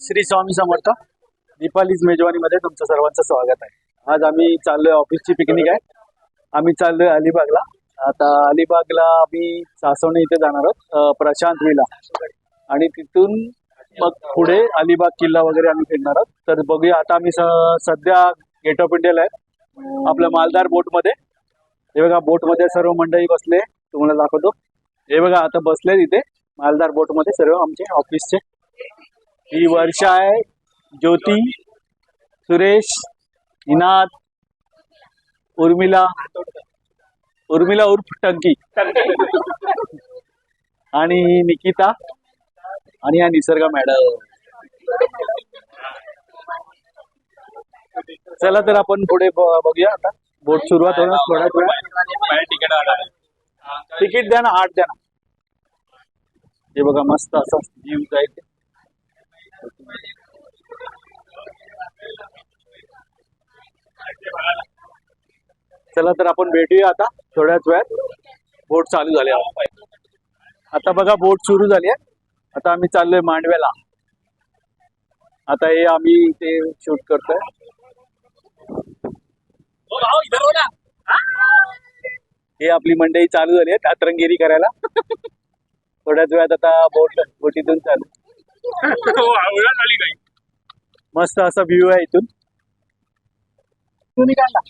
श्री स्वामी समर्थ. दीपालीज मेजवानीमध्ये तुमचं सर्वांचं स्वागत आहे. आज आम्ही चाललोय ऑफिसची पिकनिक आहे. आम्ही चाललोय अलिबागला. आता अलिबागला आम्ही सासवणे इथे जाणार आहोत प्रशांत विला. आणि तिथून मग पुढे अलिबाग किल्ला वगैरे आम्ही फिरणार आहोत. तर बघूया आता आम्ही सध्या गेट ऑफ इंडियाला आहे. आपल्या मालदार बोटमध्ये. हे बघा बोटमध्ये सर्व मंडळी बसले. तुम्हाला दाखवतो. हे बघा आता बसले तिथे मालदार बोटमध्ये सर्व आमचे ऑफिसचे. ही वर्षा आहे. ज्योती सुरेश इनाद उर्मिला उर्मिला उर्फ टंकी. आणि निकिता आणि या निसर्गा मॅडम. चला तर आपण पुढे बघूया आता. बोट सुरुवात होणार थोड्याच वेळात. तिकीट द्या ना आठ द्या ना. हे बघा मस्त असं जीव जायचं चला तर आपण भेटूया आता थोड्याच वेळात. बोट चालू झाली आता बघा बोट सुरू झाली आहे. आता आम्ही चाललोय मांडव्याला. आता हे आम्ही ते शूट करतोय. हे आपली मंडई चालू झाली आहे कातरंगिरी करायला. थोड्याच वेळात आता बोट बोटीतून चालू. मस्त असा व्ह्यू आहे इथून. तुम्ही काढला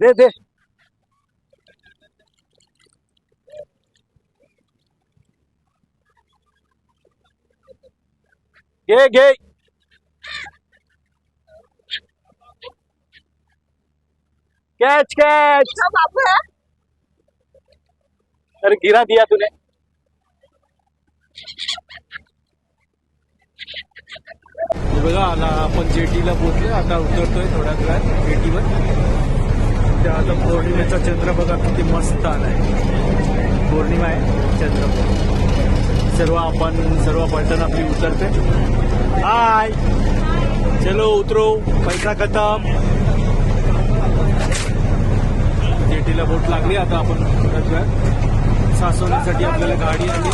दे दे. घे घे. कैच कैच बाबू है? अरे गिरा दिया तूने। बघा आला आपण जेटीला पोहोचलो आता उतरतोय थोड्याच वेळात जेटीवर. त्या आता पौर्णिमेचा चंद्र बघा किती मस्त आलाय. पौर्णिमा आहे चंद्र सर्व आपण सर्व पलटण आपली उतरते हाय चलो उतरो. पैसा खतम. लागली आता आपण थोड्याच वेळात सासवण्यासाठी आपल्याला गाडी आली.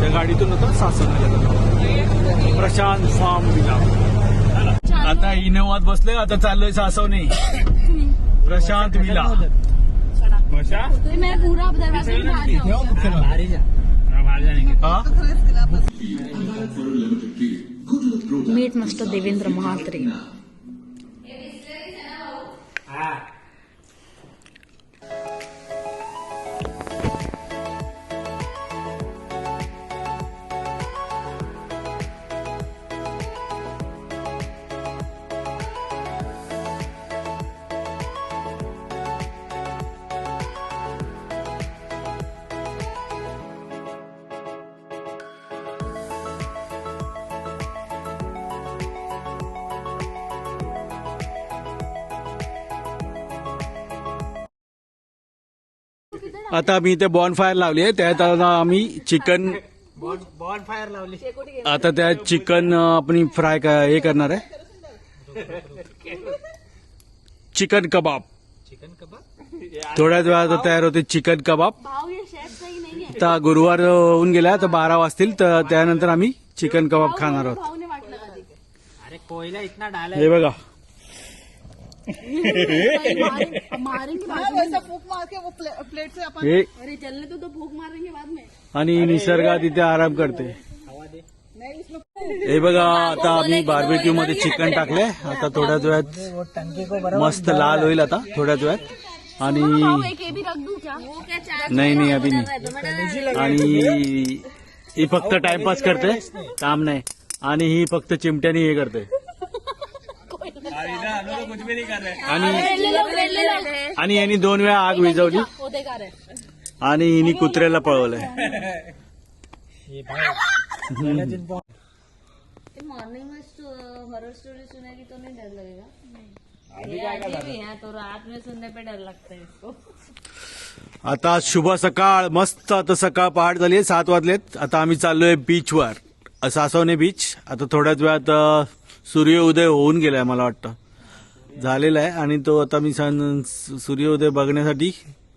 त्या गाडीतून आता सासवण्याला जातो प्रशांत फार्म विला आता इनोवात बसलोय आता चाललोय सासवणे. प्रशांत विला. तो हा? Meet master Devendra Mhatre. आता आम्ही इथे बॉन फायर लावली आहे. त्यात आता आम्ही चिकन बॉन फायर लावली. आता त्यात चिकन आपण फ्राय हे करणार आहे. चिकन कबाब चिकन कबाब थोड्याच वेळात तयार होते चिकन कबाब भाव ये शेफ सही नहीं है आता गुरुवार होऊन गेला तर बारा वाजतील. तर त्यानंतर आम्ही चिकन कबाब खाणार आहोत. हे बघा. आणि निसर्गात इथे आराम करते. हे बघा आता आम्ही बार्बेक्यू मध्ये चिकन टाकले. आता थोड्याच वेळात मस्त लाल होईल आता थोड्याच वेळात. आणि नाही नाही अभि नाही. आणि ही फक्त टाइमपास करते काम नाही. आणि ही फक्त चिमट्याने हे करते. आणि आणि यांनी दोन वेळा आग विझवली. वो देखा रे आणि हिनी कुत्र्याला पळवलंय. ये भाई पहले दिन पहुंच मॉर्निंग में हॉरर स्टोरी सुनेगी तो नहीं डर लगेगा। ये आती भी तो रात में सुनने पे डर लगता है इसको। आता शुभ सकाळ मस्त आता सकाळ पहाट झाली आहे सात वाजलेत. आता आम्ही चाललोय बीचवर सासवणे बीच आता थोड्याच वेळात सूर्योदय होऊन गेलाय मला वाटतं. झालेला आहे आणि तो आता मी सूर्योदय बघण्यासाठी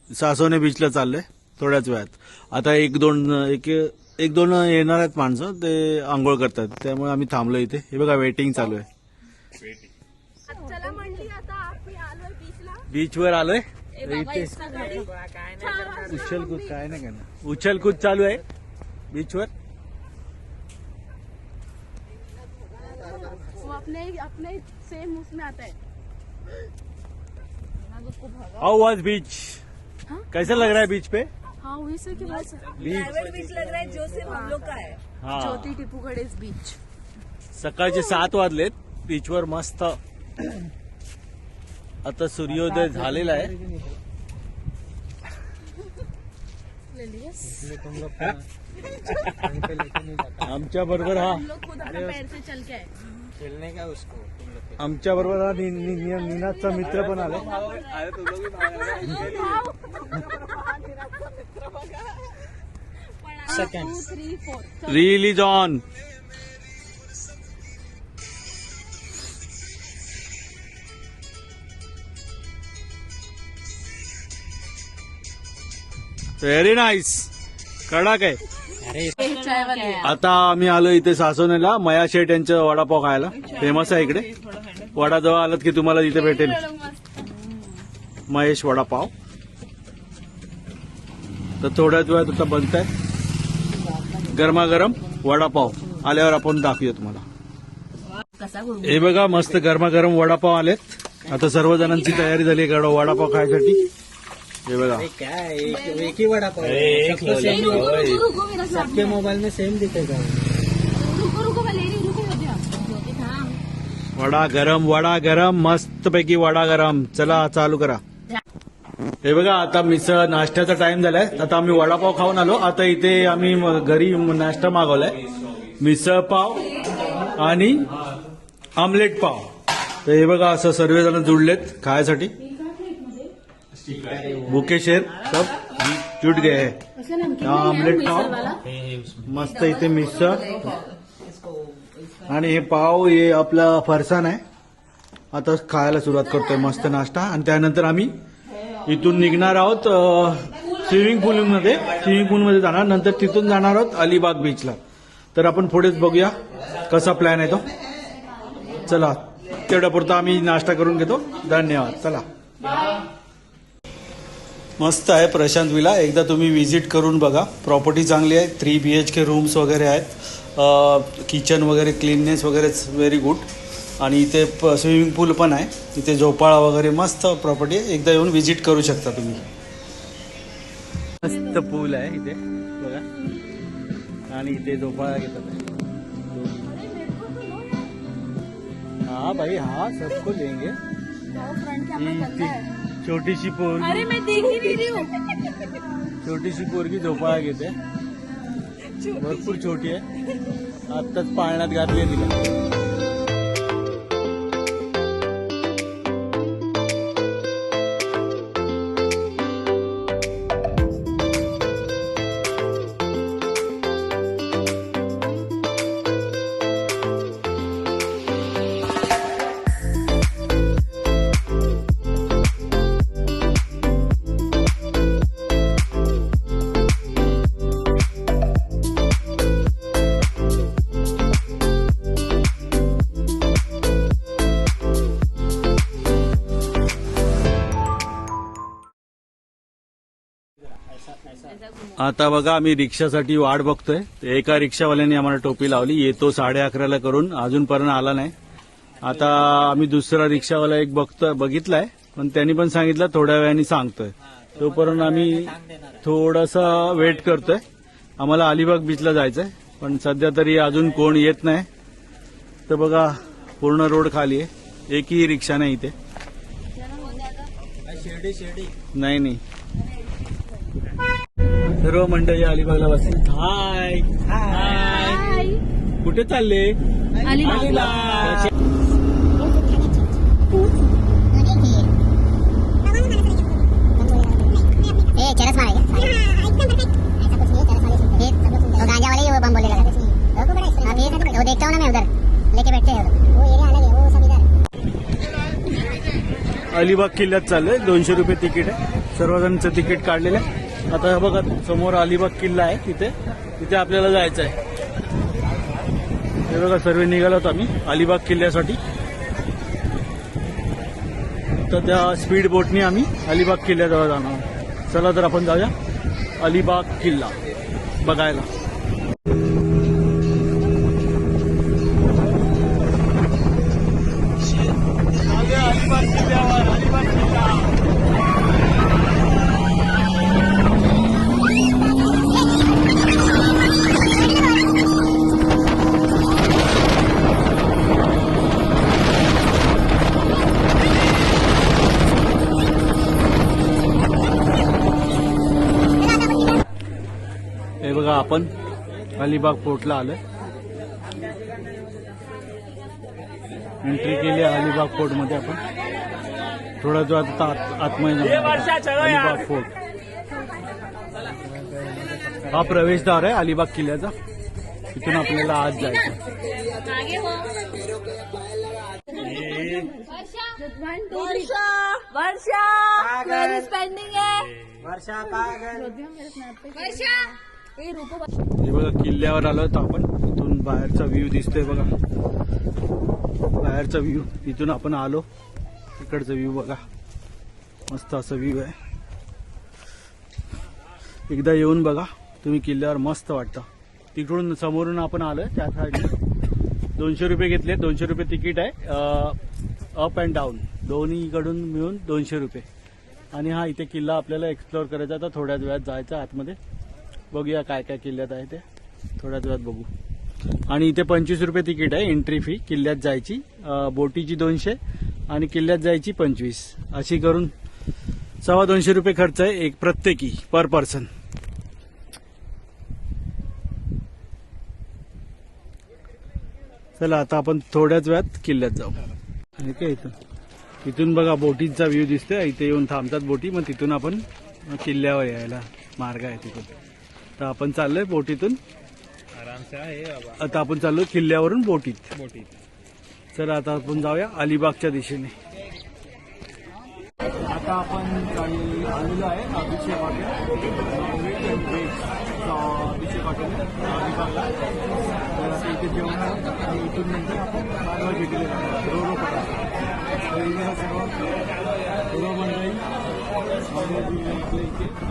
सासवणे बीचला चाललोय थोड्याच वेळात. आता एक दोन एक एक दोन येणार आहेत माणसं ते आंघोळ करतात. त्यामुळे आम्ही थांबलो इथे. हे बघा वेटिंग चालू आहे. चला म्हणली आता आम्ही आलोय बीचला बीचवर आलोय. उछलकूद काय नाही उछलकूद चालू आहे बीचवर वो अपने अपने सेम उसमें आता है। हाउ वॉज बीच कैसा लग रहा है बीच पे? हाँ वही से की बात बीच बीच लग रहा है जो सिर्फ हम लोग का है। हा। ज्योति टिपू गणेश बीच सकाळचे सात वाजलेत बीचवर मस्त. आता सूर्योदय झालेला आहे. आमच्या बरोबर हा. हम लोग खुद अपने पैर से चल के खेलने का उसको? तुम लोग के आमच्या बरोबर हा नि- नि- नि- निनादचा मित्र पण आला. Second two three four reel is on very nice कडक आहे. आता आम्ही आलो इथे सासवणेला मया शेठ यांचं वडापाव खायला. फेमस आहे इकडे. वडाजवळ आलात की तुम्हाला इथे भेटेल. महेश वडापाव. तर थोड्याच वेळात आता बनत आहे गरमागरम वडापाव. आल्यावर आपण दाखवूया तुम्हाला. हे बघा मस्त गरमागरम वडापाव आलेत. आता सर्वजणांची तयारी झाली आहे गड- वडापाव खायसाठी. हे बघा. अरे क्या? एक, एक ही वड़ा पाव। सबको सेम रुको मेरा साथ सबके मोबाइल में सेम दिखेगा रुको रुको हूँ, रुको थांब. वडा गरम वडा गरम मस्त पैकी वडा गरम. चला चालू करा. हे बघा आता मिसळ नाश्त्याचा टाइम झालाय. आता आम्ही वडापाव खाऊन आलो. आता इथे आम्ही म- घरी नाश्ता मागवलाय. मिसळ पाव आणि आमलेट पाव. तर हे बघा असं सर्वजण जुडलेत खायसाठी. बुके शेर सब. जुट गए हैं. आमलेट पाव. मस्त इथे मिसळ. आणि हे पाव हे आपला फरसाण आहे. आता खायला सुरुवात करतोय मस्त नाश्ता. आणि त्यानंतर आम्ही इथून निघणार आहोत स्विमिंग पूलमध्ये स्विमिंग पूलमध्ये जाणार. नंतर तिथून जाणार आहोत अलिबाग बीचला तर आपण पुढेच बघूया कसा प्लॅन आहे तो. चला तेवढ्या पुरता आम्ही नाश्ता करून घेतो. धन्यवाद. चला. मस्त आहे प्रशांत विला. एकदा तुम्ही व्हिजिट करून बघा. प्रॉपर्टी चांगली आहे. Three B H K rooms वगैरे आहेत. किचन वगैरे क्लीननेस वगैरे व्हेरी गुड आणि इथे स्विमिंग पूल पण आहे. इथे झोपाळा वगैरे मस्त प्रॉपर्टी आहे. एकदा येऊन व्हिजिट करू शकता तुम्ही. मस्त पूल आहे इथे. बघा. आणि इथे झोपाळा घेतात. हाँ भाई हाँ सबको लेंगे छोटीशी पोरगी. अरे मैं देख ही नहीं रही हूँ. छोटीशी पोरगी झोपाळा घेते. भरपूर छोटी आहे. आत्ताच पाळण्यात घातली आहे तिला. आता बघा आम्ही रिक्षासाठी वाट बघतोय. एका रिक्षावाल्याने आम्हाला टोपी लावली. येतो साडे अकराला करून. अजूनपर्यंत आला नाही. आता आम्ही दुसरा रिक्षावाला एक बघतोय बघितलाय. पण त्यांनी पण सांगितलं थोड्या वेळाने सांगतोय. तोपर्यंत आम्ही थोडासा वेट करतोय. आम्हाला अलिबाग बीचला जायचंय. पण सध्या तरी अजून कोण येत नाही. तर बघा पूर्ण रोड खाली आहे. एकही रिक्षा नाही इथे. शिर्डी शिर्डी. नाही नाही. सर्व मंडळी अलिबागला बसली. हाय हाय कुठे चालले? अलिबाग. ए चरस मारेगा ऐसा कुछ नहीं चरस वाले ये वो गांजा वाले ही वो बम बोलेगा हाँ ये वो देखता हूँ ना मैं उधर। लेके बैठते हैं उधर। वो एरिया अलग है वो सब इधर. अलिबाग किल्ल्यात चाललंय. दोनशे रुपये तिकीट आहे. सर्वजणचं तिकीट काढलेलं आहे. आता हे बघा समोर अलिबाग किल्ला आहे तिथे. तिथे आपल्याला जायचं आहे हे बघा सर्व निघालो होतो आम्ही अलिबाग किल्ल्यासाठी. तर त्या स्पीड बोटने आम्ही अलिबाग किल्ल्याजवळ जाणार. चला तर आपण जाऊया अलिबाग किल्ला बघायला. अलिबाग पोर्टला आलोय. एंट्री केली आहे अलिबाग फोर्टमध्ये आपण. थोडा जो आता आत- आतमध्ये जाणार. अलिबाग फोर्ट हा प्रवेशद्वार आहे अलिबाग किल्ल्याचा. तिथून आपल्याला आज जायचं हो वर्षा. वर्षा. हे बघा किल्ल्यावर आलो तर आपण. इथून बाहेरचा व्ह्यू दिसतोय बघा. बाहेरचा व्ह्यू इथून आपण आलो. इकडचा व्ह्यू बघा. मस्त असं व्ह्यू आहे. एकदा येऊन बघा. तुम्ही किल्ल्यावर मस्त वाटतं. तिकडून समोरून आपण आलोय. त्या साईडने दोनशे रुपये घेतले. दोनशे रुपये तिकीट आहे. अप अँड डाऊन दोन्हीकडून मिळून दोनशे रुपये. आणि हा इथे किल्ला आपल्याला एक्सप्लोअर करायचा आता थोड्याच वेळात जायचा आतमध्ये. बघूया काय काय किल्ल्यात आहे ते. थोड्याच वेळात बघू. आणि इथे पंचवीस रुपये तिकीट आहे एंट्री फी किल्ल्यात जायची बोटीची दोनशे आणि किल्ल्यात जायची पंचवीस. अशी करून सव्वा दोनशे रुपये खर्च आहे एक प्रत्येकी पर पर्सन चला आता आपण थोड्याच वेळात किल्ल्यात जाऊ. हे काय इथं? इथून बघा बोटीचा व्ह्यू दिसतोय. इथे येऊन थांबतात बोटी मग तिथून आपण किल्ल्यावर यायला मार्ग आहे तिथून. तर आपण चाललोय बोटीतून. आता आपण चाललोय किल्ल्यावरून बोटीत. चला आता आपण जाऊया अलिबागच्या दिशेने. आता आपण काही आलेलो आहे अभिषेक अभिषेक हॉटेल अलिबागला. तर आता इथे जेवण आणि इथून नंतर आपण मानवा भेटीला जाणार. रो रो पकडा तर इथे सर्व सर्व मंडळी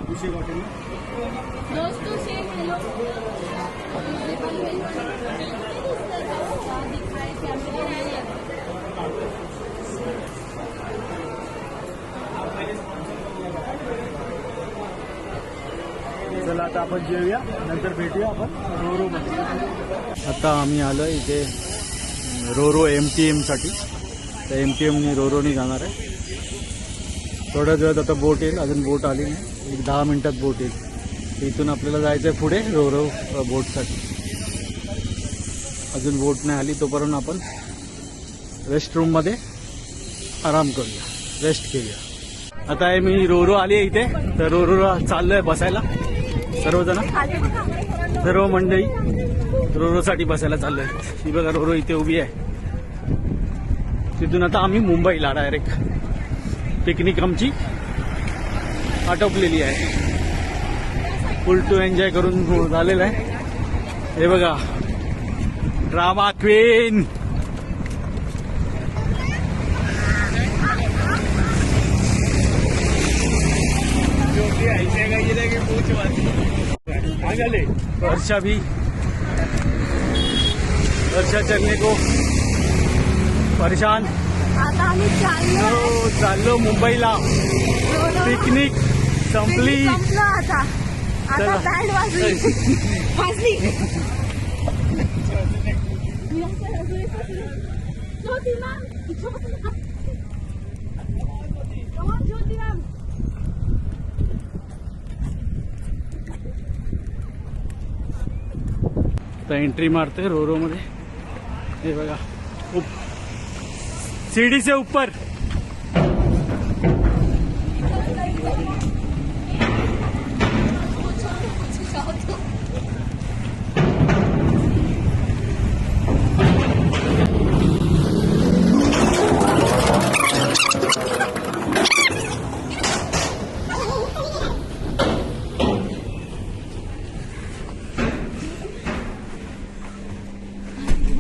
अभिषेक हॉटेल चला आता आपण जेऊया. नंतर भेटूया आपण रोरो मध्ये आता आम्ही आलो इथे रोरो एम टी एमसाठी. तर एम टी एमनी रोरोनी जाणार आहे. थोड्याच वेळात आता बोट येईल अजून बोट आली नाही. एक दहा मिनिटात बोट येईल. इथून आपल्याला जायचं आहे पुढे रोरो बोटसाठी. अजून बोट नाही आली तोपर्यंत आपण रेस्ट रूममध्ये आराम करूया. रेस्ट घेऊया आता आहे मी रोरो आली आहे इथे. तर रोरो चाललोय बसायला. सर्वजण. सर्व मंडळी रोरोसाठी बसायला चाललोय. ही बघा रोरो इथे उभी आहे. तिथून आता आम्ही मुंबईला डायरेक्ट. पिकनिक आमची आटोपलेली आहे. फुल टू एन्जॉय करून हो, झालेलं आहे. हे बघा. ड्रामा क्वीन वर्षा भी. वर्षा चलने को. परेशान. आता आम्ही चाललो हो, चाललो मुंबईला. पिकनिक संपली. आता. आता. बँड वाजली. वाजली. आता एंट्री मारते रोरो मध्ये. हे बघा. उप सीढ़ी से ऊपर।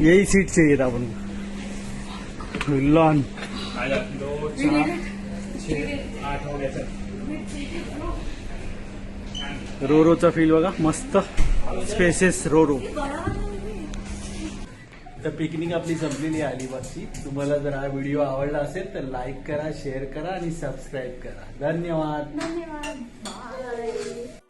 यही सीट चाहिए था अपन लॉन रोरोचा फील बघा मस्त. स्पेसेस रोरो तर पिकनिक आपली संपलेली आहे अलिबागची. तुम्हाला जर हा व्हिडिओ आवडला असेल तर लाईक करा शेअर करा आणि सबस्क्राईब करा. धन्यवाद. धन्यवाद. बाय